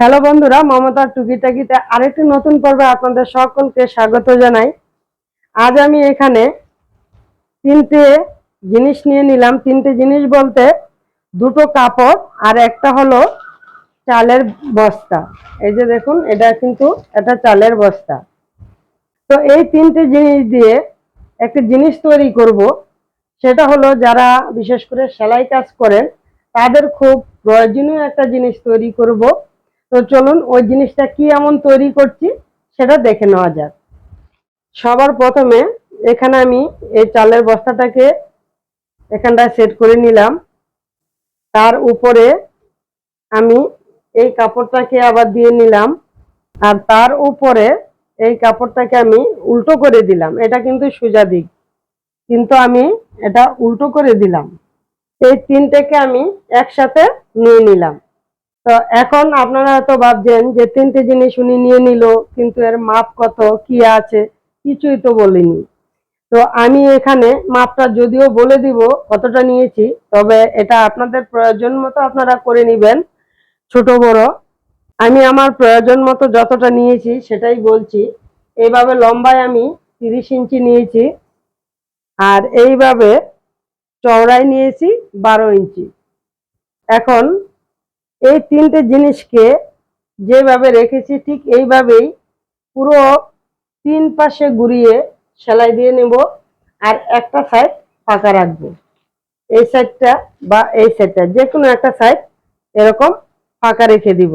Hello বন্ধুরা, মমতার টুকিটাকিতে আরেকটি নতুন পর্বে আপনাদের সকলকে স্বাগত জানাই। আজ আমি এখানে তিনটে জিনিস নিয়ে নিলাম। তিনটে জিনিস বলতে দুটো কাপড় আর একটা হলো চালের বস্তা। এই যে দেখুন, এটা কিন্তু একটা চালের বস্তা। তো এই তিনটে জিনিস দিয়ে একটা জিনিস তৈরি করব। সেটা হলো যারা বিশেষ করে সেলাই কাজ করেন, তাদের খুব প্রয়োজনীয় একটা জিনিস তৈরি করব। তো চলুন ওই জিনিসটা কি এমন তৈরি করছি সেটা দেখে নেওয়া যাক। সবার প্রথমে এখানে আমি এই চালের বস্তাটাকে এখানটায় সেট করে নিলাম। তার উপরে আমি এই কাপড়টাকে আবার দিয়ে নিলাম আর তার উপরে এই কাপড়টাকে আমি উল্টো করে দিলাম। এটা কিন্তু সোজা দিক, কিন্তু আমি এটা উল্টো করে দিলাম। এই তিনটেকে আমি একসাথে নিয়ে নিলাম। তো এখন আপনারা তো ভাবছেন যে তিনটে জিনিস উনি নিয়ে নিল, কিন্তু এর মাপ কত, কি আছে, কিছুই তো বলিনি। তো আমি এখানে মাপটা যদিও বলে দিব কতটা নিয়েছি, তবে এটা আপনাদের প্রয়োজন মতো আপনারা করে নেবেন, ছোট বড়। আমি আমার প্রয়োজন মতো যতটা নিয়েছি সেটাই বলছি। এইভাবে লম্বায় আমি তিরিশ ইঞ্চি নিয়েছি, আর এইভাবে চওড়ায় নিয়েছি বারো ইঞ্চি। এখন এই তিনটে জিনিসকে যেভাবে রেখেছি, ঠিক এইভাবেই পুরো তিন পাশে ঘুরিয়ে সেলাই দিয়ে নেব আর একটা সাইড ফাঁকা রাখব। এই সাইডটা বা এই সাইডটা যে কোনো একটা সাইড এরকম ফাঁকা রেখে দিব।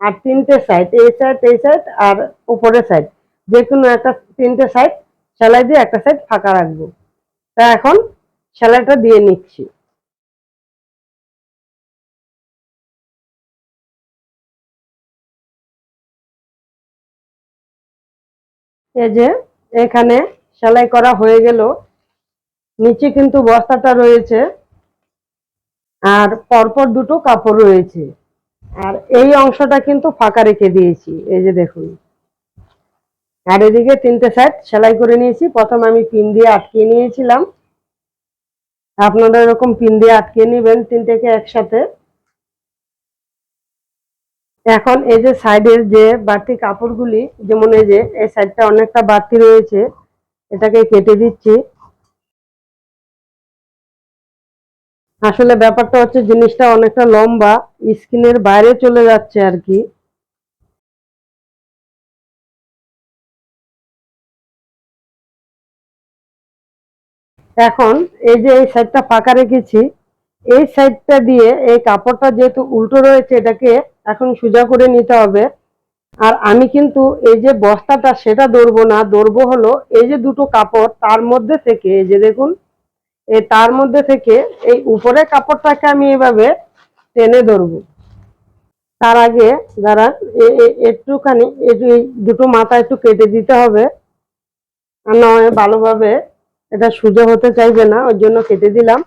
আর তিনটে সাইড এই সাইড এই সাইড আর উপরের সাইড যে কোনো একটা তিনটে সাইড সেলাই দিয়ে একটা সাইড ফাঁকা রাখব। তা এখন সেলাইটা দিয়ে নিচ্ছি। এই যে, এখানে সেলাই করা হয়ে গেল। নিচে কিন্তু বস্তাটা রয়েছে। আর পরপর দুটো কাপড় রয়েছে। আর এই অংশটা কিন্তু ফাঁকা রেখে দিয়েছি। এই যে দেখুন। আর এদিকে তিনটে সাইড সেলাই করে নিয়েছি। প্রথম আমি পিন দিয়ে আটকিয়ে নিয়েছিলাম। আপনারা এরকম পিন দিয়ে আটকিয়ে নেবেন তিনটেকে একসাথে। এখন এই যে সাইডের যে বাড়তি কাপড়গুলি, যেমন এই যে, এই সাইডটা অনেকটা বাড়তি রয়েছে, এটাকে কেটে দিচ্ছি। আসলে ব্যাপারটা হচ্ছে জিনিসটা অনেকটা লম্বা, স্কিনের বাইরে চলে যাচ্ছে আর কি। এখন এই যে এই সাইডটা ফাঁকা রেখেছি এই সাইডটা দিয়ে এই কাপড়টা যেহেতু উল্টো রয়েছে, এটাকে এখন সোজা করে নিতে হবে। আর আমি কিন্তু এই যে বস্তাটা, সেটা ধরবো না। ধরবো হলো এই যে দুটো কাপড়, তার মধ্যে থেকে এই যে দেখুন, এই তার মধ্যে থেকে এই উপরের কাপড়টাকে আমি এভাবে টেনে ধরবো। তার আগে যারা একটুখানি দুটো মাথা একটু কেটে দিতে হবে। আর নয়, ভালোভাবে এটা সোজা হতে চাইবে না ওর জন্য কেটে দিলাম।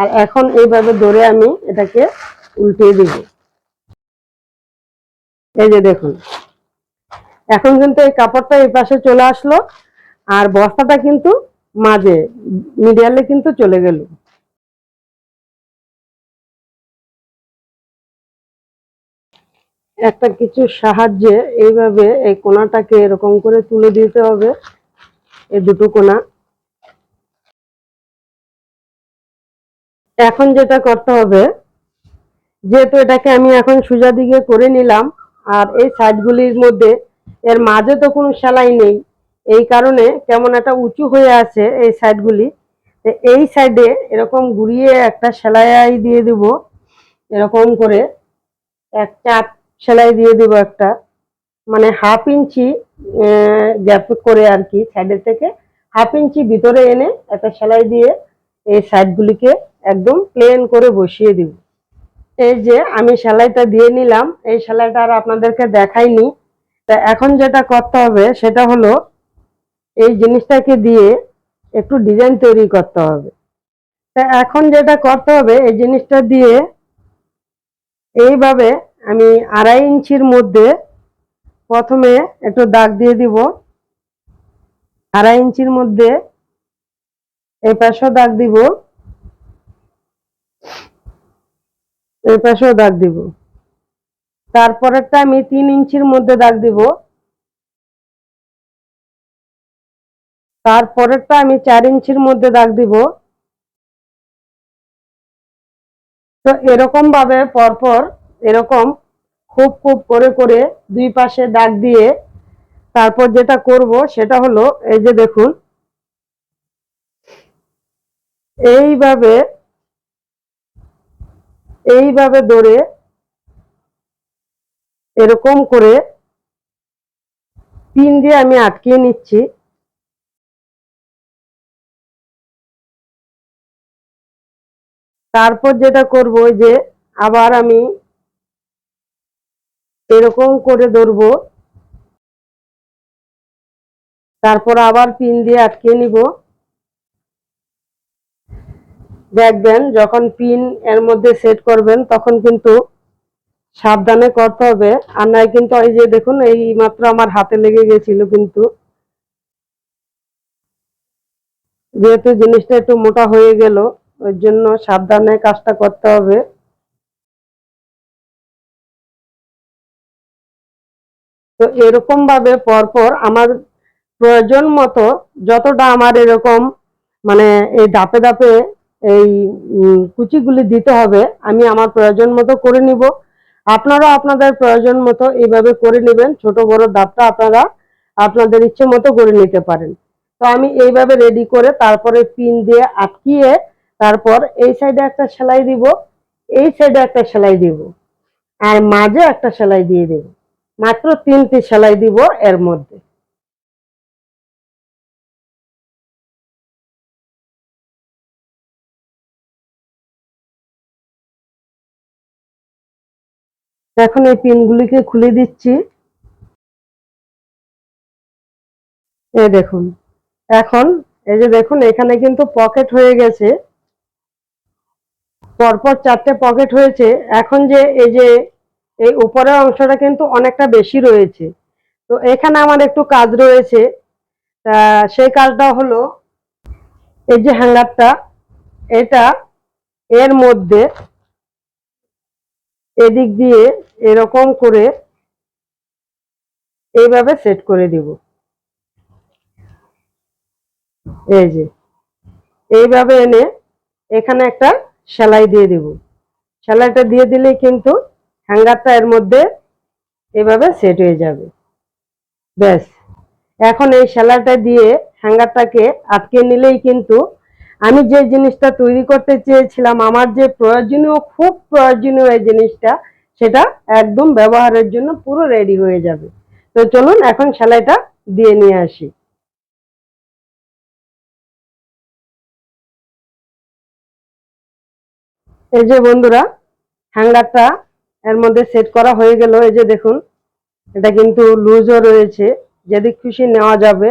আর এখন এইভাবে ধরে আমি এটাকে উল্টিয়ে দিব। এই যে দেখুন, এখন কিন্তু এই কাপড়টা এই পাশে চলে আসলো আর বস্তাটা কিন্তু মাঝে, মিডিয়ালে কিন্তু চলে গেল। একটা কিছু সাহায্যে এইভাবে এই কোনাটাকে এরকম করে তুলে দিতে হবে, এই দুটো কোনা। এখন যেটা করতে হবে, যেহেতু এটাকে আমি এখন সোজা দিকে করে নিলাম, আর এই সাইডগুলির মধ্যে, এর মাঝে তো কোনো সেলাই নেই, এই কারণে কেমন একটা উঁচু হয়ে আছে এই সাইডগুলি। এই সাইডে এরকম ঘুরিয়ে একটা সেলাই দিয়ে দিব, এরকম করে এক চাপ সেলাই দিয়ে দিব একটা মানে হাফ ইঞ্চি গ্যাপ করে আর কি সাইডের থেকে, হাফ ইঞ্চি ভিতরে এনে একটা সেলাই দিয়ে এই সাইডগুলিকে একদম প্লেন করে বসিয়ে দিব। এই যে আমি সেলাইটা দিয়ে নিলাম, এই সেলাইটা আর আপনাদেরকে দেখাইনি। তা এখন যেটা করতে হবে সেটা হলো এই জিনিসটাকে দিয়ে একটু ডিজাইন তৈরি করতে হবে। তা এখন যেটা করতে হবে, এই জিনিসটা দিয়ে এইভাবে আমি আড়াই ইঞ্চির মধ্যে প্রথমে একটু দাগ দিয়ে দিব। আড়াই ইঞ্চির মধ্যে এই পাশেও দাগ দিব। এই পাশেও দাগ দিব। তারপরেরটা আমি তিন ইঞ্চির মধ্যে দাগ দিব। তারপরেরটা আমি চার ইঞ্চির মধ্যে দাগ দিব। তো এরকম ভাবে পরপর এরকম খুব খুব করে করে দুই পাশে দাগ দিয়ে তারপর যেটা করব সেটা হলো, এই যে দেখুন এইভাবে এইভাবে ধরে এরকম করে পিন দিয়ে আমি আটকিয়ে নিচ্ছি। তারপর যেটা করব যে আবার আমি এরকম করে ধরবো। তারপর আবার পিন দিয়ে আটকে নিব। দেখবেন, যখন পিন এর মধ্যে সেট করবেন, তখন কিন্তু সাবধানে করতে হবে। আর নয় কিন্তু এই যে দেখুন, এই মাত্র আমার হাতে লেগে গেছিল কিন্তু। যেহেতু জিনিসটা একটু মোটা হয়ে গেল, ওই জন্য সাবধানে কাজটা করতে হবে। তো এরকম ভাবে পরপর আমার প্রয়োজন মতো যতটা আমার এরকম মানে এই ধাপে ধাপে এই কুচিগুলি দিতে হবে, আমি আমার প্রয়োজন মতো করে নিব। আপনারা আপনাদের প্রয়োজন মতো এইভাবে করে নেবেন, ছোট বড় ধাপটা আপনারা আপনাদের ইচ্ছে মতো করে নিতে পারেন। তো আমি এইভাবে রেডি করে তারপরে পিন দিয়ে আটকিয়ে তারপর এই সাইডে একটা সেলাই দিব, এই সাইডে একটা সেলাই দিব, আর মাঝে একটা সেলাই দিয়ে দেব। মাত্র তিনটি সেলাই দিব এর মধ্যে। এখন এই পিনগুলিকে খুলে দিচ্ছি। এই দেখুন, এখন এই যে দেখুন, এখানে কিন্তু পকেট হয়ে গেছে। পরপর চারটে পকেট হয়েছে। এখন যে এই যে এই উপরের অংশটা কিন্তু অনেকটা বেশি রয়েছে। তো এখানে আমার একটু কাজ রয়েছে। সেই কাজটা হলো, এই যে হ্যাঙ্গারটা, এটা এর মধ্যে এদিক দিয়ে এরকম করে এইভাবে সেট করে দিব। এই যে, এইভাবে এনে এখানে একটা সেলাই দিয়ে দিব। সেলাইটা দিয়ে দিলেই কিন্তু হ্যাঙ্গারটা এর মধ্যে এভাবে সেট হয়ে যাবে। ব্যাস, এখন এই সেলাইটা দিয়ে হ্যাঙ্গারটাকে আটকে নিলেই কিন্তু আমি যে জিনিসটা তৈরি করতে চেয়েছিলাম, আমার যে প্রয়োজনীয়, খুব প্রয়োজনীয় এই জিনিসটা, সেটা একদম ব্যবহারের জন্য পুরো রেডি হয়ে যাবে। তো চলুন এখন সেলাইটা দিয়ে নিয়ে আসি। এই যে বন্ধুরা, হ্যাঙ্গারটা এর মধ্যে সেট করা হয়ে গেল। এই যে দেখুন, এটা কিন্তু লুজও রয়েছে। যেদিক খুশি নেওয়া যাবে,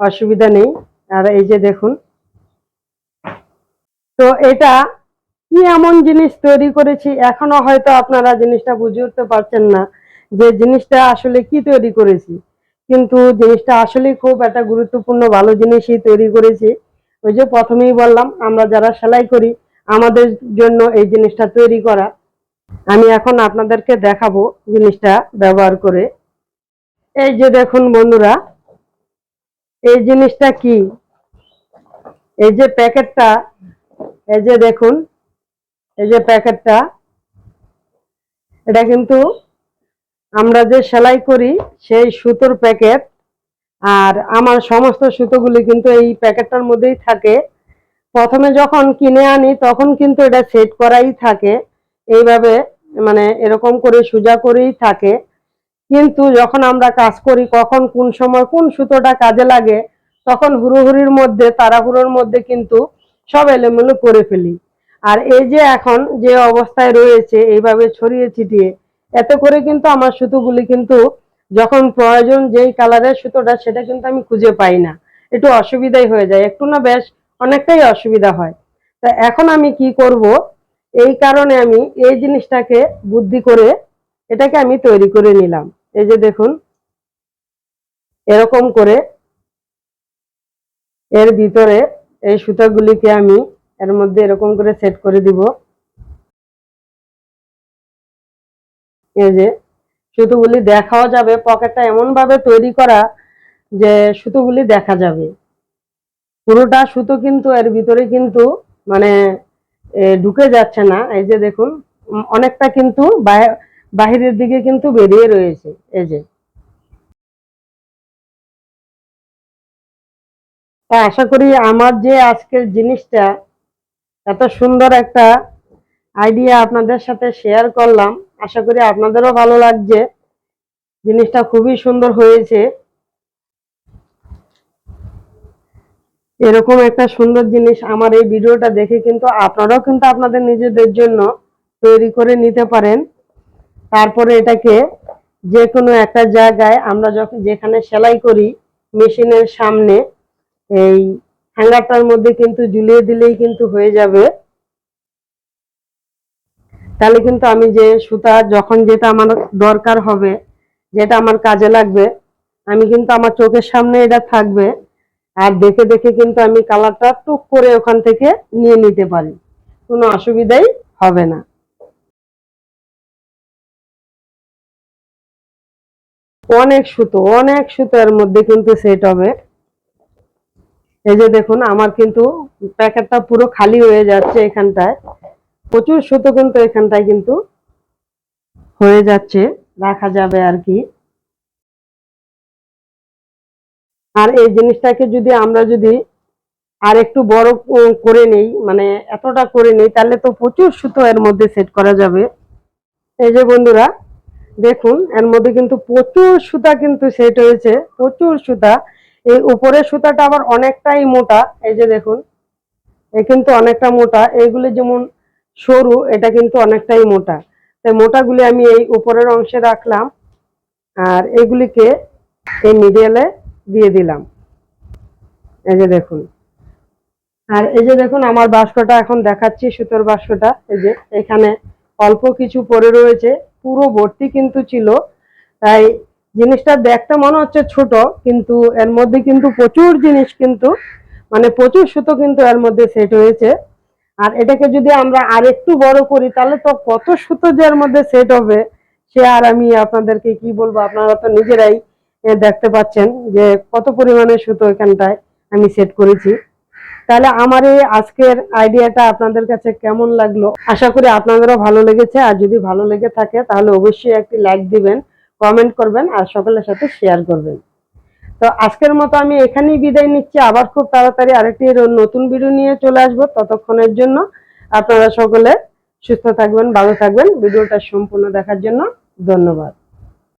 অসুবিধা নেই। আর এই যে দেখুন তো এটা কি এমন জিনিস তৈরি করেছি? এখনও হয়তো আপনারা জিনিসটা বুঝে উঠতে পারছেন না যে জিনিসটা আসলে কি তৈরি করেছি। কিন্তু জিনিসটা আসলে খুব একটা গুরুত্বপূর্ণ, ভালো জিনিসই তৈরি করেছি। ওই যে প্রথমেই বললাম, আমরা যারা সেলাই করি, আমাদের জন্য এই জিনিসটা তৈরি করা। আমি এখন আপনাদেরকে দেখাবো জিনিসটা ব্যবহার করে। এই যে দেখুন বন্ধুরা, এই জিনিসটা কি? এই যে প্যাকেটটা এই যে দেখুন, এই যে প্যাকেটটা, এটা কিন্তু আমরা যে সেলাই করি সেই সুতোর প্যাকেট, আর আমার সমস্ত সুতোগুলি কিন্তু এই প্যাকেটটার মধ্যেই থাকে। প্রথমে যখন কিনে আনি, তখন কিন্তু এটা সেট করাই থাকে। এইভাবে মানে এরকম করে সোজা করেই থাকে। কিন্তু যখন আমরা কাজ করি, কখন কোন সময় কোন সুতোটা কাজে লাগে, তখন হুড়োহুড়ির মধ্যে, তাড়াহুড়োর মধ্যে কিন্তু সব এলোমেলো করে ফেলি। আর এই যে এখন যে অবস্থায় রয়েছে, এইভাবে ছড়িয়ে ছিটিয়ে, এতে করে কিন্তু আমার সুতোগুলি কিন্তু যখন প্রয়োজন যেই কালারের সুতোটা, সেটা কিন্তু আমি খুঁজে পাই না। একটু অসুবিধাই হয়ে যায়। একটু না বেশ অনেকটাই অসুবিধা হয়। তা এখন আমি কি করব? এই কারণে আমি এই জিনিসটাকে বুদ্ধি করে এটাকে আমি তৈরি করে নিলাম। এই যে দেখুন, এরকম করে এর ভিতরে এই সুতাগুলিকে আমি এর মধ্যে এরকম করে সেট করে দিব। এই যে সুতোগুলি দেখাও যাবে, পকেটটা এমন ভাবে তৈরি করা যে সুতোগুলি দেখা যাবে। পুরোটা সুতো কিন্তু এর ভিতরে কিন্তু মানে ঢুকে যাচ্ছে না। এই যে দেখুন, অনেকটা কিন্তু বাহি- বাহিরের দিকে কিন্তু বেরিয়ে রয়েছে। এই যে আশা করি আমার যে আজকের জিনিসটা এত সুন্দর একটা আইডিয়া আপনাদের সাথে শেয়ার করলাম। আশা করি আপনাদেরও ভালো লাগছে। জিনিসটা খুবই সুন্দর হয়েছে। এরকম একটা সুন্দর জিনিস আমার এই ভিডিওটা দেখে কিন্তু আপনারাও কিন্তু আপনাদের নিজেদের জন্য তৈরি করে নিতে পারেন। তারপরে এটাকে যে কোনো একটা জায়গায় আমরা যখন যেখানে সেলাই করি, মেশিনের সামনে এই হ্যাঙ্গারটার মধ্যে কিন্তু ঝুলিয়ে দিলেই কিন্তু হয়ে যাবে। তাহলে কিন্তু আমি যে সুতা যখন যেটা আমার দরকার হবে, যেটা আমার কাজে লাগবে, আমি কিন্তু আমার চোখের সামনে এটা থাকবে আর দেখে দেখে কিন্তু আমি কালারটা টুক করে ওখান থেকে নিয়ে নিতে পারি। কোনো অসুবিধাই হবে না। অনেক সুতো, অনেক সুতোর মধ্যে কিন্তু সেট হবে। এই যে দেখুন, আমার কিন্তু প্যাকেটটা পুরো খালি হয়ে যাচ্ছে এখানটায়। প্রচুর সুতো কিন্তু এখানটায় কিন্তু হয়ে যাচ্ছে, রাখা যাবে আর কি। আর এই জিনিসটাকে যদি আমরা যদি আর একটু বড় করে নেই মানে এতটা করে নেই, তাহলে তো প্রচুর সুতো এর মধ্যে সেট করা যাবে। এই যে বন্ধুরা, দেখুন, এর মধ্যে কিন্তু প্রচুর সুতা কিন্তু সেট হয়েছে, প্রচুর সুতা। এই উপরের সুতাটা আবার অনেকটাই মোটা, এই যে দেখুন, এ কিন্তু অনেকটা মোটা। এইগুলি যেমন সরু, এটা কিন্তু অনেকটাই মোটা। তাই মোটাগুলি আমি এই উপরের অংশে রাখলাম আর এগুলিকে এই মিডিয়ালে দিয়ে দিলাম। এই যে দেখুন। আর এই যে দেখুন, আমার বাস্কটা এখন দেখাচ্ছি, সুতোর বাস্কটা এই যে এখানে অল্প কিছু পড়ে রয়েছে, পুরো ভর্তি কিন্তু ছিল। তাই জিনিসটা দেখতে মনে হচ্ছে ছোট, কিন্তু এর মধ্যে কিন্তু প্রচুর জিনিস কিন্তু মানে প্রচুর সুতো কিন্তু এর মধ্যে সেট হয়েছে। আর এটাকে যদি আমরা আর একটু বড় করি, তাহলে তো কত সুতো যে এর মধ্যে সেট হবে, সে আর আমি আপনাদেরকে কি বলব, আপনারা তো নিজেরাই দেখতে পাচ্ছেন যে কত পরিমাণে সুতো এখানটায় আমি সেট করেছি। তাহলে আমার এই আজকের আইডিয়াটা আপনাদের কাছে কেমন লাগল? আশা করি আপনাদেরও ভালো লেগেছে, আর যদি ভালো লেগে থাকে, তাহলে অবশ্যই একটি লাইক দিবেন। কমেন্ট করবেন আর সকলের সাথে শেয়ার করবেন। তো আজকের মতো আমি এখানেই বিদায় নিচ্ছি। আবার খুব তাড়াতাড়ি আরেকটি নতুন ভিডিও নিয়ে চলে আসব ততক্ষণের জন্য। আপনারা সকলে সুস্থ থাকবেন, ভালো থাকবেন। ভিডিওটা সম্পূর্ণ দেখার জন্য ধন্যবাদ।